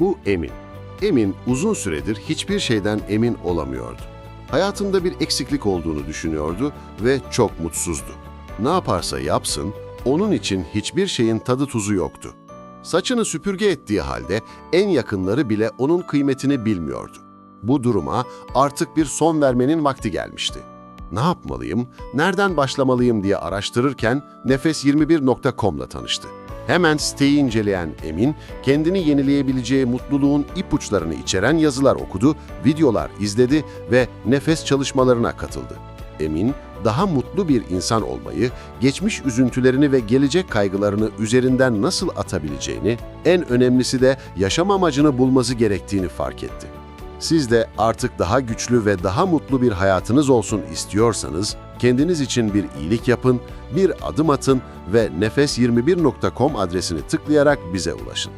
Bu Emin. Emin uzun süredir hiçbir şeyden emin olamıyordu. Hayatında bir eksiklik olduğunu düşünüyordu ve çok mutsuzdu. Ne yaparsa yapsın, onun için hiçbir şeyin tadı tuzu yoktu. Saçını süpürge ettiği halde en yakınları bile onun kıymetini bilmiyordu. Bu duruma artık bir son vermenin vakti gelmişti. Ne yapmalıyım, nereden başlamalıyım diye araştırırken nefes21.com'la tanıştı. Hemen siteyi inceleyen Emin, kendini yenileyebileceği mutluluğun ipuçlarını içeren yazılar okudu, videolar izledi ve nefes çalışmalarına katıldı. Emin, daha mutlu bir insan olmayı, geçmiş üzüntülerini ve gelecek kaygılarını üzerinden nasıl atabileceğini, en önemlisi de yaşam amacını bulması gerektiğini fark etti. Siz de artık daha güçlü ve daha mutlu bir hayatınız olsun istiyorsanız, kendiniz için bir iyilik yapın, bir adım atın ve nefes21.com adresini tıklayarak bize ulaşın.